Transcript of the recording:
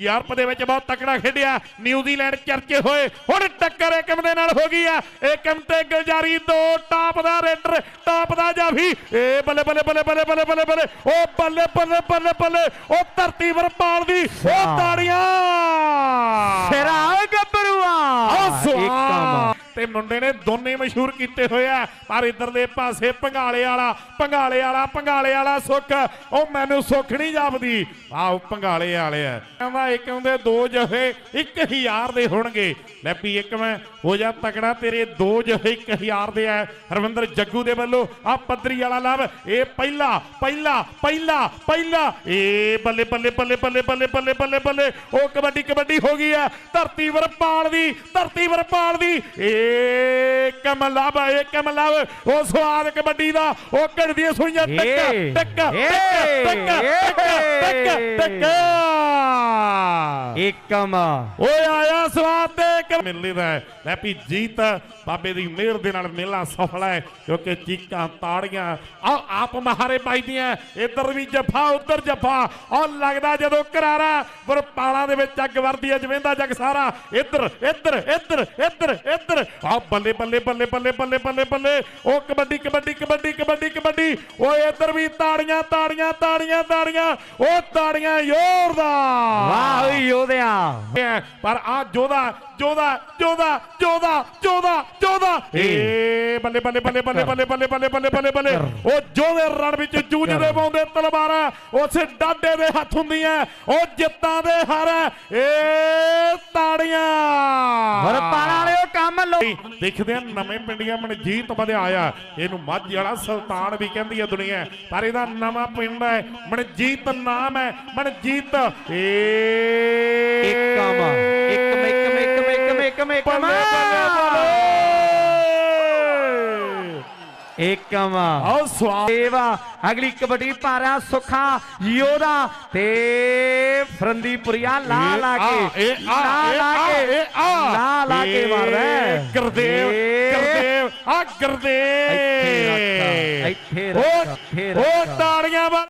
Europe ਦੇ ਵਿੱਚ ਬਹੁਤ ਤਕੜਾ ਖੇਡਿਆ ਨਿਊਜ਼ੀਲੈਂਡ ਚਰਚੇ ਹੋਏ ਹੁਣ ਟੱਕਰ ਏਕਮ ਦੇ ਨਾਲ ਹੋ ਗਈ ਆ। ਏਕਮ ਤੇ ਗੁਲਜਾਰੀ ਦੋ ਟਾਪ ਦਾ ਰੇਡਰ ਟਾਪ ਦਾ ਜਾਫੀ ਏ ਬੱਲੇ ਬੱਲੇ ਬੱਲੇ ਬੱਲੇ ਬੱਲੇ ਬੱਲੇ ਬੱਲੇ ਉਹ ਬੱਲੇ ਬੱਲੇ ਬੱਲੇ ਬੱਲੇ ਉਹ ਧਰਤੀ ਵਰਪਾਲ ਦੀ ਉਹ ਤਾੜੀਆਂ। ਸਿਰਾ ਗੱਭਰੂਆ। ਉਹ ਸਵਾ ਤੇ ਮੁੰਡੇ ਨੇ ਦੋਨੇ ਮਸ਼ਹੂਰ ਕੀਤੇ ਹੋਏ ਆ। ਪਰ ਇਧਰਲੇ ਪਾਸੇ ਪੰਗਾਲੇ ਵਾਲਾ ਪੰਗਾਲੇ ਵਾਲਾ ਪੰਗਾਲੇ ਵਾਲਾ ਸੁੱਖ, ਉਹ ਮੈਨੂੰ ਸੁੱਖ ਨਹੀਂ ਜਾਪਦੀ। ਆਹ ਪੰਗਾਲੇ ਵਾਲੇ ਆ। ਕਹਿੰਦਾ ਇੱਕ ਹੁੰਦੇ ਦੋ ਜਹੇ 1000 ਦੇ ਹੋਣਗੇ। ਲੈ ਵੀ ਇੱਕ ਮੈਂ, ਹੋ ਜਾ ਤਕੜਾ ਤੇਰੇ ਦੋ ਜਹੇ 1000 ਦੇ ਆ। ਹਰਵਿੰਦਰ ਜੱਗੂ ਦੇ ਵੱਲੋਂ ਆ ਪੱਧਰੀ ਵਾਲਾ ਲਵ, ਇਹ ਪਹਿਲਾ ਪਹਿਲਾ ਪਹਿਲਾ ਪਹਿਲਾ। ਏ ਬੱਲੇ ਬੱਲੇ ਬੱਲੇ ਬੱਲੇ ਬੱਲੇ ਬੱਲੇ ਬੱਲੇ ਬੱਲੇ। ਉਹ ਕਬੱਡੀ ਕਬੱਡੀ ਹੋ ਗਈ ਆ। ਧਰਤੀ ਵਰਪਾਲ ਦੀ, ਧਰਤੀ ਵਰਪਾਲ ਦੀ। ਏ ਕਮਲਵ ਏ ਕਮਲਵ ਉਹ ਸਵਾਦ ਕਬੱਡੀ ਦਾ ਉਹ ਘੜਦੀਆਂ ਸੂਈਆਂ ਟੱਕ ਟੱਕ ਟੱਕ ਟੱਕ ਟੱਕ। ਇੱਕਮ ਓਏ ਆਇਆ ਸਵਾਦ ਤੇ ਇੱਕ ਮਿਲਦੀ ਦਾ ਹੈ। ਲੈ ਵੀ ਜੀਤ ਬਾਬੇ ਦੀ ਮਿਹਰ ਦੇ ਨਾਲ ਮੇਲਾ ਸਫਲ ਹੈ ਕਿਉਂਕਿ ਚੀਕਾਂ ਤਾੜੀਆਂ। ਆ ਆਪ ਮਹਾਰੇ ਪਾਈਦੀਆਂ ਇੱਧਰ ਵੀ ਜੱਫਾ ਉੱਧਰ ਜੱਫਾ। ਉਹ ਲੱਗਦਾ ਜਦੋਂ ਕਰਾਰਾ ਵਰਪਾਲਾਂ ਦੇ ਵਿੱਚ ਅੱਗ ਵਰਦੀ ਹੈ ਜਵੇਂਦਾ ਜਗ ਸਾਰਾ। ਇੱਧਰ ਇੱਧਰ ਇੱਧਰ ਇੱਧਰ ਇੱਧਰ। ਆ ਬੱਲੇ ਬੱਲੇ ਬੱਲੇ ਬੱਲੇ ਬੱਲੇ ਬੱਲੇ ਬੱਲੇ। ਉਹ ਕਬੱਡੀ ਕਬੱਡੀ ਕਬੱਡੀ। ਓਏ ਇੱਧਰ ਵੀ ਤਾੜੀਆਂ ਤਾੜੀਆਂ ਤਾੜੀਆਂ ਤਾੜੀਆਂ। ਉਹ ਤਾੜੀਆਂ ਜ਼ੋਰਦਾਰ। ਵਾਹ ਓਏ ਯੋਧਿਆ। ਪਰ ਆ ਜੋਦਾ ਜੋਦਾ ਜੋਦਾ ਜੋਦਾ ਜੋਦਾ ਜੋਦਾ ਏ ਬੱਲੇ ਬੱਲੇ ਬੱਲੇ ਬੱਲੇ ਬੱਲੇ ਬੱਲੇ ਬੱਲੇ ਬੱਲੇ ਬੱਲੇ ਬੱਲੇ। ਉਹ ਜੋਦੇ ਰਣ ਵਿੱਚ ਜੂਝਦੇ ਪਾਉਂਦੇ ਤਲਵਾਰਾਂ। ਉਸੇ ਡਾਡੇ ਦੇ ਹੱਥ ਹੁੰਦੀਆਂ। ਉਹ ਜਿੱਤਾਂ ਦੇ ਹਰ। ਏ ਤਾੜੀਆਂ। ਵਰਪਾਲ ਕੰਮ ਲੋ ਦੇਖਦੇ ਆ ਨਵੇਂ ਪਿੰਡੀਆਂ ਮਨਜੀਤ ਵਧਿਆਇਆ ਇਹਨੂੰ ਮਾਝੀ ਵਾਲਾ ਸੁਲਤਾਨ ਵੀ ਕਹਿੰਦੀ ਹੈ ਦੁਨੀਆ। ਪਰ ਇਹਦਾ ਨਵਾਂ ਪਿੰਡ ਹੈ ਮਨਜੀਤ ਨਾਮ ਹੈ ਮਨਜੀਤ ਏ ਇੱਕਮ ਇੱਕਮ ਇੱਕਮ ਇੱਕਮ ਇੱਕਮ ਇੱਕਮ ਇੱਕਮ ਬੱਲੇ ਇੱਕਮ ਆਓ ਸਵਾਦ। ਸੇਵਾ ਅਗਲੀ ਕਬੱਡੀ ਪਾਰਾ ਸੁਖਾ ਯੋਧਾ ਤੇ ਫਰੰਦੀਪੁਰੀਆ ਲਾ ਲਾ ਕੇ ਲਾ ਲਾ ਆ ਕੇ ਲਾ ਲਾ ਕੇ ਮਾਰਦਾ। ਗੁਰਦੇਵ ਗੁਰਦੇਵ ਆ ਗੁਰਦੇਵ। ਇੱਥੇ ਰੱਖ, ਇੱਥੇ ਰੱਖ, ਉਹ-। ਤਾੜੀਆਂ